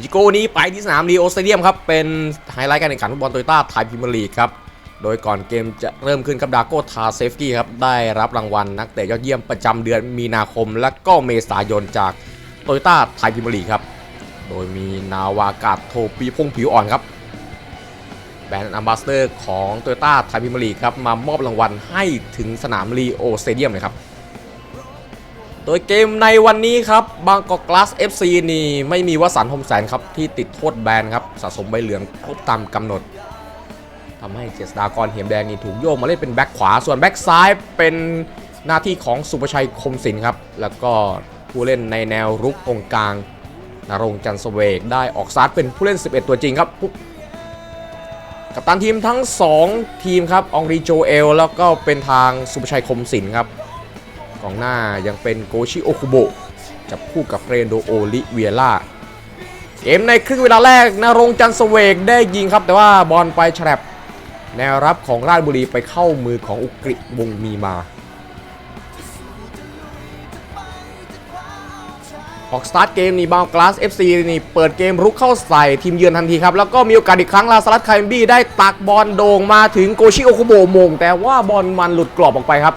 บิจิโก้นี้ไปที่สนามรีโอสเตเดียมครับ เป็นไฮไลท์การแข่งขันฟุตบอลโตโยต้าไทยพรีเมียร์ลีกครับ โดยก่อนเกมจะเริ่มขึ้นครับดาโก้ทาเซฟกี้ครับ ได้รับรางวัลนักเตะยอดเยี่ยมประจำเดือนมีนาคม และก็เมษายนจากโตโยต้าไทยพรีเมียร์ลีกครับ โดยมีนาวากาศโทปีพงผิวอ่อนครับแบรนด์อัมบาสเตอร์ของโตโยต้าไทยพรีเมียร์ลีกครับมามอบรางวัลให้ถึงสนามรีโอสเตเดียมเลยครับ โดยเกมในวันนี้ครับบางกอกกลาส FC นี่ไม่มีวสันต์พรมแสนครับที่ติดโทษแบนครับสะสมใบเหลืองครบตามกำหนดทำให้เจษฎากรเหียมแดงนี่ถูกโยกมาเล่นเป็นแบ็คขวา ส่วนแบ็คซ้ายเป็นหน้าที่ของสุประชัยคมศิลป์ครับ แล้วก็ผู้เล่นในแนวรุกองกลางนรงจันทร์เสวกได้ออกสตาร์เป็นผู้เล่น 11 ตัวจริงครับกัปตันทีมทั้ง 2 ทีมครับองรีโจเอลแล้วก็เป็นทางสุประชัยคมศิลป์ครับ กองหน้ายังเป็นโกชิโอคุโบะจับคู่กับเรนโดโอลิเวียล่าเกมในครึ่งเวลาแรกนรงจันทร์เวกได้ยิงครับ แต่ว่าบอลไปฉลับแนวรับของราชบุรีไปเข้ามือของอุกฤษวงมีมา ออกสตาร์ทเกมนี่บาวกลาส FC นี่เปิดเกมรุกเข้าใส่ทีมเยือนทันทีครับ แล้วก็มีโอกาสอีกครั้งลาสลัดไคมบี้ได้ตักบอลโด่งมาถึงโกชิโอคุโบมง แต่ว่าบอลมันหลุดกรอบออกไปครับ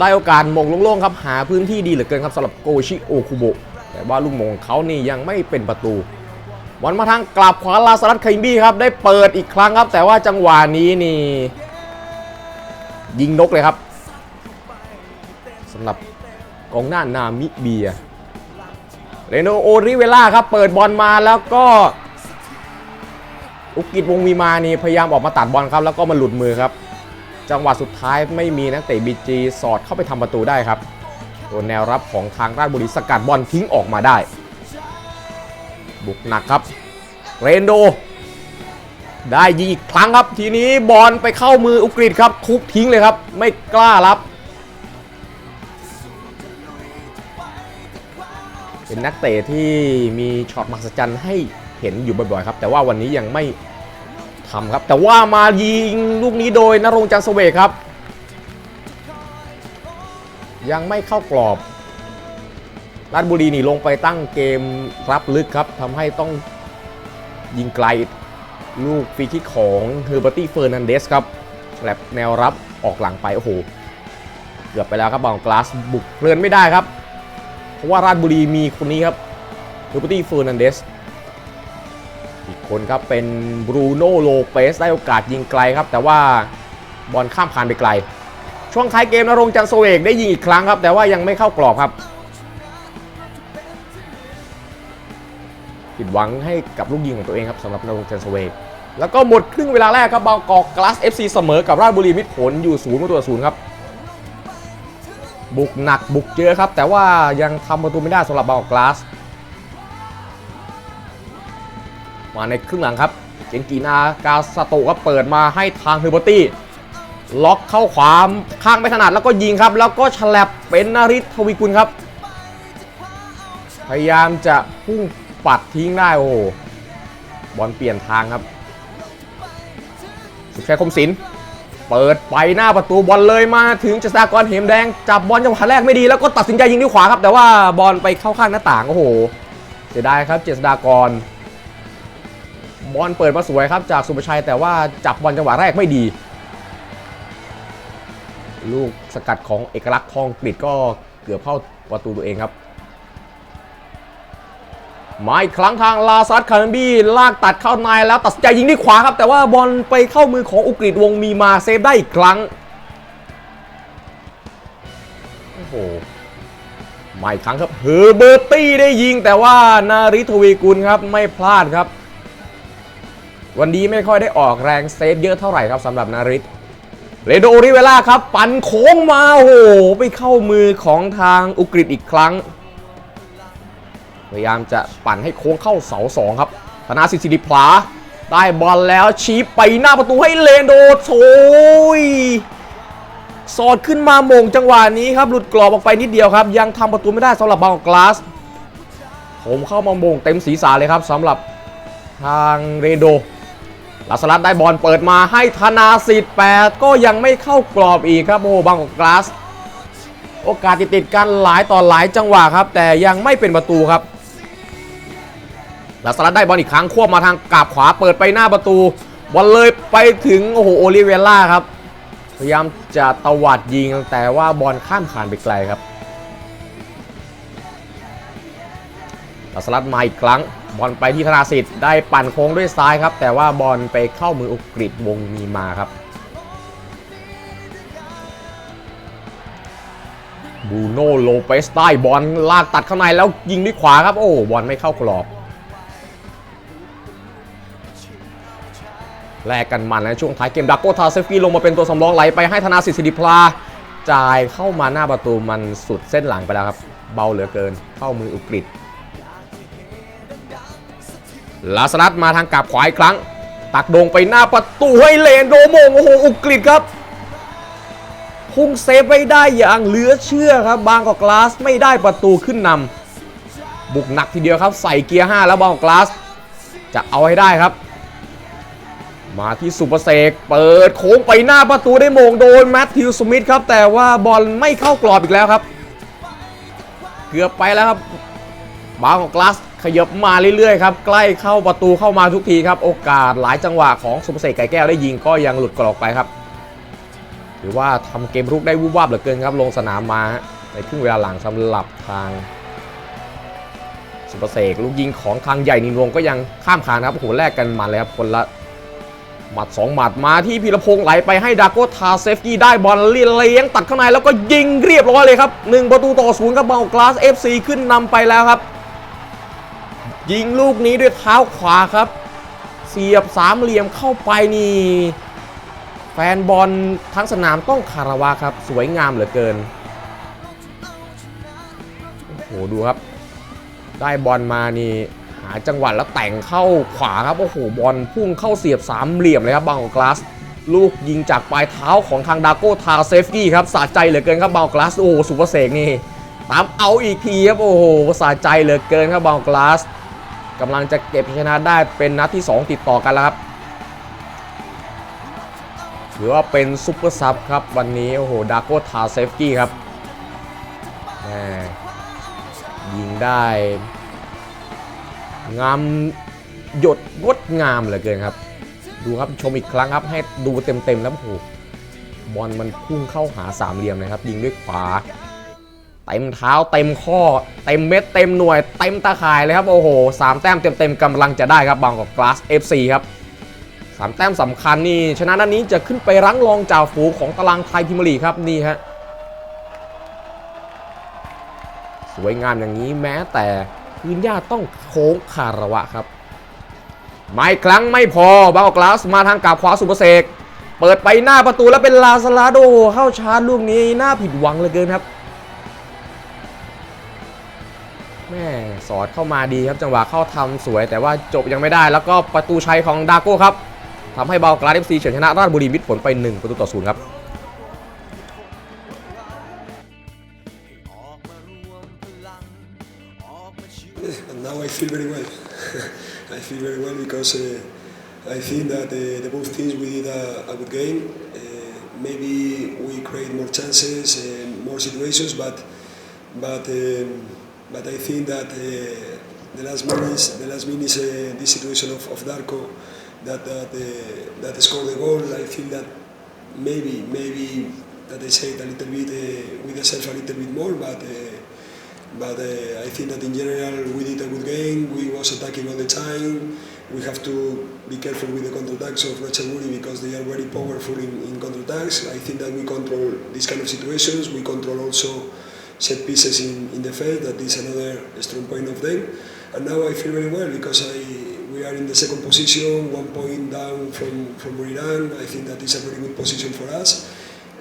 ได้โอกาสมงโล่งๆครับหาพื้นที่ดีเหลือเกินครับสำหรับโกชิโอคุโบแต่ว่าลูกมงของเขานี่ยังไม่เป็นประตูบอลมาทางกลับขวาลาสลัดไคมบี้ครับได้เปิดอีกครั้งครับ แต่ว่าจังหวะนี้นี่ ยิงนกเลยครับสำหรับกองหน้านามิเบียเรโนโอริเวล่าครับ เปิดบอลมาแล้วก็อุกิจวงศ์มีมานี่พยายามออกมาตัดบอลครับ แล้วก็มาหลุดมือครับ จังหวะสุดท้ายไม่มีนักเตะบีจีสอดเข้าไปทำประตูได้ครับโดนแนวรับของทางราชบุรีสกัดบอลทิ้งออกมาได้ บุกหนักครับ เรนโด ได้ยิงอีกครั้งครับ ทีนี้บอลไปเข้ามืออุกฤษครับ ทุบทิ้งเลยครับ ไม่กล้ารับ เป็นนักเตะที่มีช็อตมหัศจรรย์ให้เห็นอยู่บ่อยๆครับ แต่ว่าวันนี้ยังไม่ ทำครับ แต่ว่ามายิงลูกนี้โดยนรงจันทร์เสวกครับ ยังไม่เข้ากรอบราชบุรีนี่ลงไปตั้งเกมรับลึกครับทำให้ต้องยิงไกลลูกฟรีคิกของเฮอร์เบอร์ตี้เฟอร์นันเดสครับแลบแนวรับออกหลังไป โอ้โห เกือบไปแล้วครับบอลกลาสบุกเพลินไม่ได้ครับ เพราะว่าราชบุรีมีคนนี้ครับลูปตี้เฟอร์นันเดส คนครับเป็นบรูโน่โลเปสได้โอกาสยิงไกลครับ แต่ว่าบอลข้ามคานไปไกล ช่วงท้ายเกมนรงจันโซเอกได้ยิงอีกครั้งครับ แต่ว่ายังไม่เข้ากรอบครับผิดหวังให้กับลูกยิงของตัวเองครับสำหรับนรงจันโซเอกแล้วก็หมดครึ่งเวลาแรกครับบางกอกกลาส FC เสมอกับราชบุรีมิตรผลอยู่ศูนย์ประตูต่อศูนย์ครับบุกหนักบุกเยอะครับ แต่ว่ายังทำประตูไม่ได้สำหรับบาลกลาส มาในครึ่งหลังครับ เจนกีนากาสโตก็เปิดมาให้ทางเฮอร์เบอร์ตี้ล็อกเข้าขวาข้างไม่ถนัดแล้วก็ยิงครับ แล้วก็ฉลับเป็นนาริศทวีกุลครับ พยายามจะพุ่งปัดทิ้งได้โอ้บอลเปลี่ยนทางครับสุดชัยคมศิลป์เปิดไปหน้าประตูบอลเลยมาถึงจษฎากรเหมแดง จับบอลจังหวะแรกไม่ดีแล้วก็ตัดสินใจยิงด้วยขวาครับ แต่ว่าบอลไปเข้าข้างหน้าต่างโอ้โหเสียดายครับเจษฎากร บอลเปิดมาสวยครับจากสุภชัยแต่ว่าจับบอลจังหวะแรกไม่ดี ลูกสกัดของเอกลักษณ์ทองกฤษก็เกือบเข้าประตูตัวเองครับมาอีกครั้งทางลาซัดคาร์บี้ลากตัดเข้าในแล้วตัดใจยิงด้วยขวาครับ แต่ว่าบอลไปเข้ามือของอุกฤษวงมีมาเซฟได้อีกครั้ง โอ้โหมาอีกครั้งครับเฮอร์เบอร์ตี้ได้ยิงแต่ว่านาริทวีกุลครับไม่พลาดครับ วันนี้ไม่ค่อยได้ออกแรงเซฟเยอะเท่าไหร่ครับสำหรับนาริทเรโดริเวล่าครับ ปั่นโค้งมาโอ้โหไปเข้ามือของทางอุกฤษอีกครั้ง พยายามจะปั่นให้โค้งเข้าเสาสองครับธนาสิทธิริพลาได้บอลแล้วชี้ไปหน้าประตูให้เลนโดโถยสอดขึ้นมาโมงจังหวะนี้ครับ หลุดกรอบออกไปนิดเดียวครับ ยังทำประตูไม่ได้สำหรับบางกลาส ผมเข้ามาโมงเต็มศีรษะเลยครับสำหรับทางเรโด ลาสลัดได้บอลเปิดมาให้ธนาสิทธิ์แปดก็ยังไม่เข้ากรอบอีกครับโอ้บางกลาส โอกาสติดๆกันหลายต่อหลายจังหวะครับ แต่ยังไม่เป็นประตูครับลาสลัดได้บอลอีกครั้งควบมาทางกาบขวาเปิดไปหน้าประตูบอลเลยไปถึงโอ้โหโอลิเวล่าครับพยายามจะตวัดยิงแต่ว่าบอลข้ามผ่านไปไกลครับลาสลัดมาอีกครั้ง บอลไปที่ธนาสิทธิ์ได้ปั่นโค้งด้วยซ้ายครับ แต่ว่าบอลไปเข้ามืออุกฤษวงมีมาครับ บูโน่โลเปสได้บอลลากตัดเข้าในแล้วยิงด้วยขวาครับ โอ้บอลไม่เข้ากรอบแลกกันมันในช่วงท้ายเกมดักโกทาเซฟกี้ลงมาเป็นตัวสำรองไหลไปให้ธนาสิทธิ์สิริพลาจ่ายเข้ามาหน้าประตูมันสุดเส้นหลังไปแล้วครับ เบาเหลือเกินเข้ามืออุกฤษ ลาสนัดมาทางกลับขวาอีกครั้ง ตักโดงไปหน้าประตูให้เลนโดมงโอ้โหอุกฤษครับพุ่งเซฟไว้ได้อย่างเหลือเชื่อครับ บางกอกกลาสไม่ได้ประตูขึ้นนำบุกหนักทีเดียวครับ ใส่เกียร์ 5 แล้วบางกอกกลาส จะเอาให้ได้ครับ มาที่สุปเสกเปิดโค้งไปหน้าประตูได้มงโดนแมตติวสมิธครับ แต่ว่าบอลไม่เข้ากรอบอีกแล้วครับ เกือบไปแล้วครับบางกอกกลาส ขยับมาเรื่อยๆครับใกล้เข้าประตูเข้ามาทุกทีครับ โอกาสหลายจังหวะของสุปเสกไก่แก้วได้ยิงก็ยังหลุดกรอบไปครับถือว่าทำเกมรุกได้วูบวาบเหลือเกินครับ ลงสนามมาในครึ่งเวลาหลังสำหรับทางสุปเสกลูกยิงของทางใหญ่นินวงก็ยังข้ามคานครับโอ้โหแลกกันมันเลยครับคนละหมัด 2 หมัดมาที่พีรพงษ์ไหลไปให้ดาโกทาเซฟกี้ได้บอลเลี้ยงตัดเข้าในแล้วก็ยิงเรียบร้อยเลยครับ 1 ประตูต่อศูนย์กับเบากลาส FC ขึ้นนำไปแล้วครับ ยิงลูกนี้ด้วยเท้าขวาครับ เสียบสามเหลี่ยมเข้าไปนี่ แฟนบอลทั้งสนามต้องคารวะครับ สวยงามเหลือเกิน โอ้โห ดูครับ ได้บอลมานี่ หาจังหวะแล้วแต่งเข้าขวาครับ โอ้โห บอลพุ่งเข้าเสียบสามเหลี่ยมเลยครับบางของกลาสลูกยิงจากปลายเท้าของทางดาโก้ทาเซฟกี้ครับสะใจเหลือเกินครับบางกลาสโอ้สุภเสกนี่ตามเอาอีกทีครับโอ้โหสะใจเหลือเกินครับบางกลาส กำลังจะเก็บชนะได้เป็นนัดที่ 2 ติดต่อกันแล้วครับถือว่าเป็นซุปเปอร์ซับครับวันนี้โอ้โหดาโกทาเซฟกี้ครับแหม่ยิงได้งามหยดงดงามเหลือเกินครับ ดูครับชมอีกครั้งครับให้ดูเต็มๆแล้วโอ้โหบอลมันพุ่งเข้าหาสามเหลี่ยมเลยครับ ยิงด้วยขวา เต็มเท้าเต็มข้อ เต็มเม็ดเต็มหน่วย เต็มตาข่ายเลยครับโอ้โหสามแต้มเต็มๆกำลังจะได้ครับบางกอกกลาส FC ครับสามแต้มสำคัญนี่ชนะนัดนี้จะขึ้นไปรั้งรองจ่าฝูงของตารางไทยพิมลีครับนี่ฮะสวยงามอย่างนี้แม้แต่พื้นหญ้าต้องโค้งคาระวะครับไม่ครั้งไม่พอบางกอกกลาสมาทางกาบขวาสุปเสกเปิดไปหน้าประตูแล้วเป็นลาซาลาโดเข้าชาร์จลูกนี้น่าผิดหวังเหลยเกินครับ แม่สอดเข้ามาดีครับจังหวะเข้าทำสวย แต่ว่าจบยังไม่ได้ แล้วก็ประตูชัยของดาโก้ครับทำให้เบลกราดเอฟซีเฉือนชนะราชบุรีมิดผลไป 1 ประตูต่อศูนย์ครับ I think that the, the both teams we did a, a good but I think that uh, the last minutes, the last minutes, uh, this situation of, of Darko, that that uh, that scored the goal. I think that maybe maybe that I said a little bit uh, we deserve a little bit more, but. Uh, but uh, I think that in general we did a good game. We was attacking all the time. We have to be careful with the counterattacks of Ratchaburi because they are very powerful in, in counterattacks. I think that we control these kind of situations. We control also set pieces in, in the field. That is another strong point of them. And now I feel very well because I we are in the second position, one point down from from Iran. I think that is a very good position for us.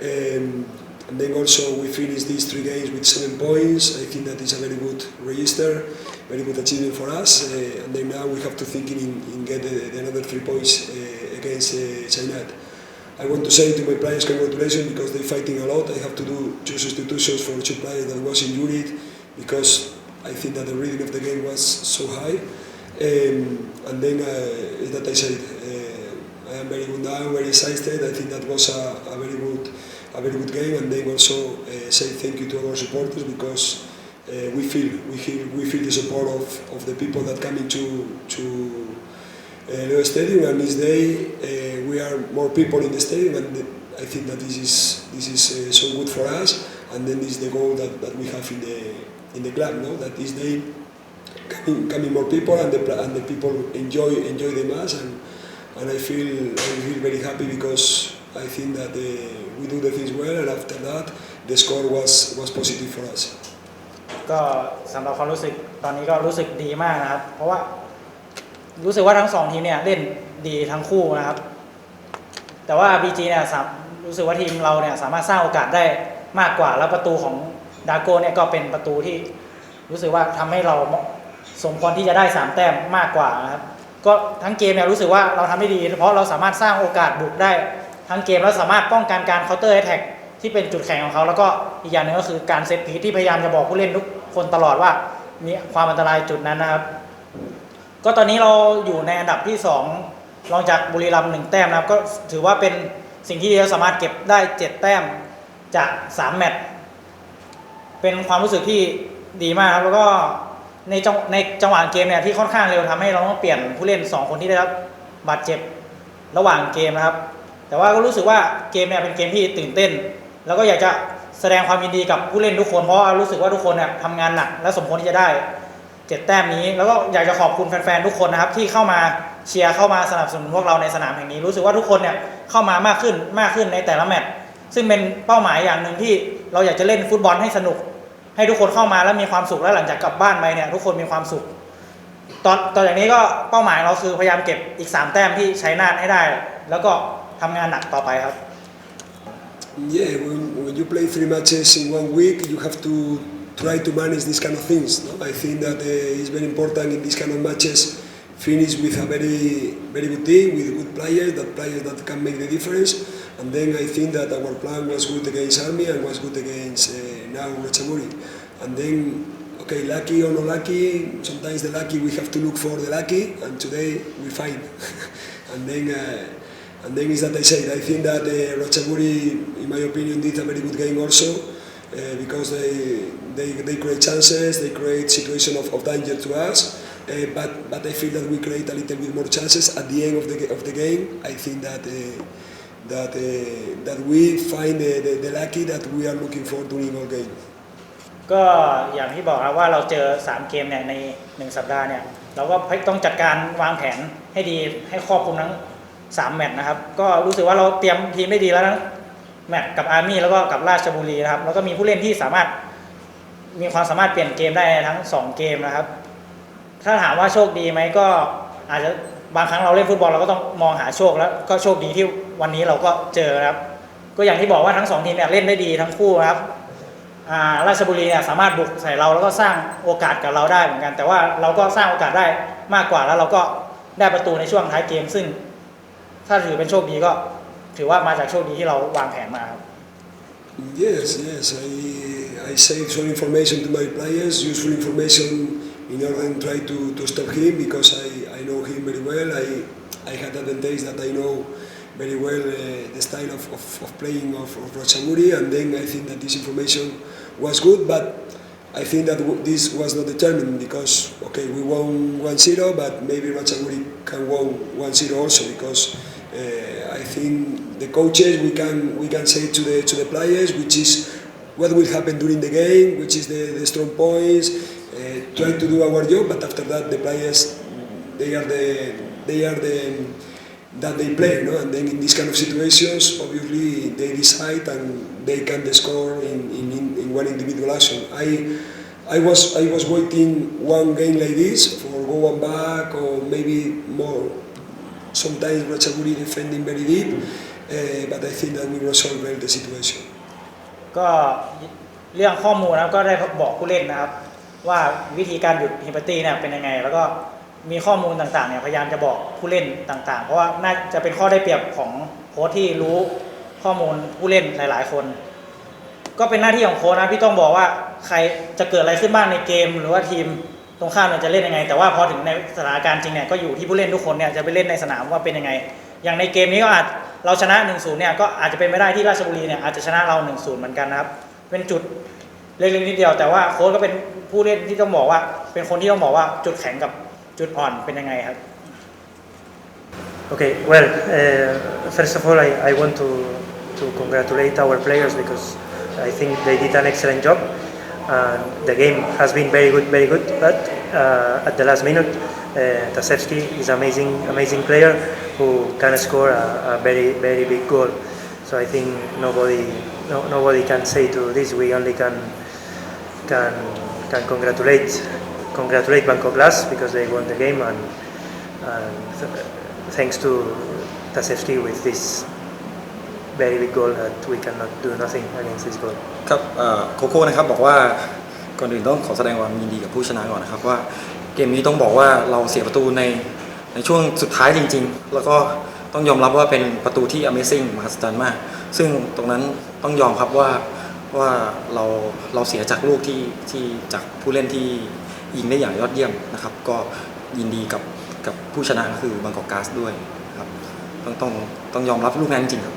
Um, and then also we finished these three games with seven points. I think that is a very good register, very good achievement for us. Uh, and then now we have to think in, in get the, the another three points uh, against uh, China. I want to say to my players congratulations because they're fighting a lot. I have to do two substitutions for two players that was injured because I think that the reading of the game was so high. Um, and then uh, that I said uh, I am very good now, very excited. I think that was a, a very good a very good game and then also uh, say thank you to our supporters because uh, we feel we feel we feel the support of, of the people that come into to uh, Leo Stadium and this day uh, we are more people in the stadium and the, I think that this is this is uh, so good for us and then this is the goal that, that we have in the in the club no that this day coming, coming more people and the pla- and the people enjoy enjoy the match and and I feel I feel very happy because I think that uh, we do the things well and after that the score was was positive for us. ก็สำหรับความรู้สึกตอนนี้ก็รู้สึกดีมากนะครับ เพราะว่ารู้สึกว่าทั้งสองทีมเนี่ยเล่นดีทั้งคู่นะครับ แต่ว่า BG เนี่ยรู้สึกว่าทีมเราเนี่ยสามารถสร้างโอกาสได้มากกว่า แล้วประตูของดาโกเนี่ยก็เป็นประตูที่รู้สึกว่าทำให้เราสมควรที่จะได้สามแต้มมากกว่านะครับก็ทั้งเกมเนี่ยรู้สึกว่าเราทำได้ดี เพราะเราสามารถสร้างโอกาสบุกได้ทั้งเกมแล้วสามารถป้องกันการเคาน์เตอร์แท็กที่เป็นจุดแข็งของเขาแล้วก็อีกอย่างหนึ่งก็คือการเซตพีที่พยายามจะบอกผู้เล่นทุกคนตลอดว่ามีความอันตรายจุดนั้นนะครับ ก็ตอนนี้เราอยู่ในอันดับที่สอง รองจากบุรีรัมย์หนึ่งแต้มนะครับก็ถือว่าเป็นสิ่งที่เราสามารถเก็บได้เจ็ดแต้มจากสามแมตช์เป็นความรู้สึกที่ดีมากครับแล้วก็ในจังในจังหวะเกมเนี่ยที่ค่อนข้างเร็วทำให้เราต้องเปลี่ยนผู้เล่นสองคนที่ได้รับบาดเจ็บระหว่างเกมนะครับ แต่ว่าก็รู้สึกว่าเกมเนี่ยเป็นเกมที่ตื่นเต้น แล้วก็อยากจะแสดงความยินดีกับผู้เล่นทุกคน เพราะรู้สึกว่าทุกคนเนี่ยทำงานหนักและสมควรที่จะได้เจ็ดแต้มนี้ แล้วก็อยากจะขอบคุณแฟนๆทุกคนนะครับที่เข้ามา เชียร์เข้ามาสนับสนุนพวกเราในสนามแห่งนี้รู้สึกว่าทุกคนเนี่ยเข้ามามากขึ้นมากขึ้นในแต่ละแมตช์ซึ่งเป็นเป้าหมายอย่างหนึ่งที่เราอยากจะเล่นฟุตบอลให้สนุก ให้ทุกคนเข้ามาแล้วมีความสุขและหลังจากกลับบ้านไปเนี่ยทุกคนมีความสุขตอนตอนจากนี้ก็เป้าหมายเราคือพยายามเก็บอีก 3 แต้มที่ใชัยนาทให้ได้ แล้วก็ทำงานหนักต่อไปครับ Yeah, when, when you play three matches in one week, you have to try to manage these kind of things. No? I think that uh, it's very important in these kind of matches finish with a very very good team with good players, that players that can make the difference. And then I think that our plan was good against Army and was good against uh, now Ratchaburi. And then, okay, lucky or not lucky, sometimes the lucky we have to look for the lucky, and today we find. and then. Uh, and then is that I said, I think that uh, in my opinion, did a very good game also uh, because they, they, they create chances, they create situation of, of danger to us. Uh, but, but I feel that we create a little bit more chances at the end of the, of the game. I think that uh, that uh, that we find the, the, the lucky that we are looking for during all game. ก็อย่างที่บอกครับว่าเราเจอ 3 เกมเนี่ยใน 1 สัปดาห์เนี่ยเราก็ต้องจัดการวางแผนให้ดีให้ครอบคลุมทั้ง 3 แมตช์นะครับ ก็รู้สึกว่าเราเตรียมทีมได้ดีแล้วทั้งแมตช์กับอาร์มี่แล้วก็กับราชบุรีนะครับแล้วก็มีผู้เล่นที่สามารถมีความสามารถเปลี่ยนเกมได้ทั้ง 2 เกมนะครับ ถ้าถามว่าโชคดีไหมก็อาจจะบางครั้งเราเล่นฟุตบอลเราก็ต้องมองหาโชคแล้วก็โชคดีที่วันนี้เราก็เจอครับ ก็อย่างที่บอกว่าทั้งสองทีมเนี่ยเล่นได้ดีทั้งคู่ครับอ่าราชบุรีเนี่ยสามารถบุกใส่เราแล้วก็สร้างโอกาสกับเราได้เหมือนกัน แต่ว่าเราก็สร้างโอกาสได้มากกว่าแล้วเราก็ได้ประตูในช่วงท้ายเกม ซึ่ง ถ้าถือเป็นโชคดีก็ถือว่ามาจากโชคดีที่เราวางแผนมาครับ Yes, yes. I, I saved some information to my players, useful information in order to try to, to stop him because I, I know him very well. I, I had advantage that I know very well uh, the style of, of, of playing of, of Ratchaburi and then I think that this information was good but I think that this was not determined because okay we won 1-0 but maybe Ratchaburi can win 1-0 also because uh, I think the coaches we can we can say to the to the players which is what will happen during the game, which is the, the strong points Uh, try to do our job, but after that the players they are the they are the that they play, no? And then in these kind of situations, obviously they decide and they can score in, in, in, in one individual action. I I was I was waiting one game like this for go one back or maybe more sometimes Ratchaburi defending very deep, uh, but I think that we resolve well the situation. ก็เรื่องข้อมูลนะครับก็ได้บอกผู้เล่นนะครับ ว่าวิธีการหยุดฮิปตี้เนี่ยเป็นยังไง แล้วก็มีข้อมูลต่างๆเนี่ยพยายามจะบอกผู้เล่นต่างๆ เพราะว่าน่าจะเป็นข้อได้เปรียบของโค้ชที่รู้ข้อมูลผู้เล่นหลาย ๆ คน ก็เป็นหน้าที่ของโค้ชนะพี่ต้องบอกว่าใครจะเกิดอะไรขึ้นบ้างในเกม หรือว่าทีมตรงข้ามเนี่ยจะเล่นยังไง แต่ว่าพอถึงในสถานการณ์จริงเนี่ยก็อยู่ที่ผู้เล่นทุกคนเนี่ยจะไปเล่นในสนามว่าเป็นยังไง อย่างในเกมนี้ก็อาจเราชนะ 1-0เนี่ยก็อาจจะเป็นไม่ได้ที่ราชบุรีเนี่ยอาจจะชนะเรา 1-0 เหมือนกันนะครับเป็นจุดเล็กๆนิดเดียวแต่ว่าโค้ชก็เป็น ผู้เล่นที่ต้องบอกว่า เป็นคนที่ต้องบอกว่าจุดแข็งกับจุดอ่อนเป็นยังไงครับ Okay, well, uh, first of all, I, I want to, to congratulate our players because I think they did an excellent job. And the game has been very good, very good. But uh, at the last minute, uh, Tasevsky is amazing, amazing player who can score a, a very, very big goal. So I think nobody, no, nobody can say to this. We only can can can congratulate congratulate Bangkok Glass because they won the game and, and th- thanks to Tasevsky with this very big goal that we cannot do nothing against this goal. ครับโคโค่นะครับบอกว่าก่อนอื่นต้องขอแสดงความยินดีกับผู้ชนะก่อนนะครับว่าเกมนี้ต้องบอกว่าเราเสียประตูในในช่วงสุดท้ายจริง ๆ แล้วก็ต้องยอมรับว่าเป็นประตูที่ Amazing มหัศจรรย์มาก ซึ่งตรงนั้นต้องยอมครับว่า ว่าเราเราเสียจากลูกที่ที่จากผู้เล่นที่ยิงได้อย่างยอดเยี่ยมนะครับ ก็ยินดีกับกับผู้ชนะคือบางกอกกาสด้วยครับต้องต้องต้องยอมรับลูกนั้นจริงครับ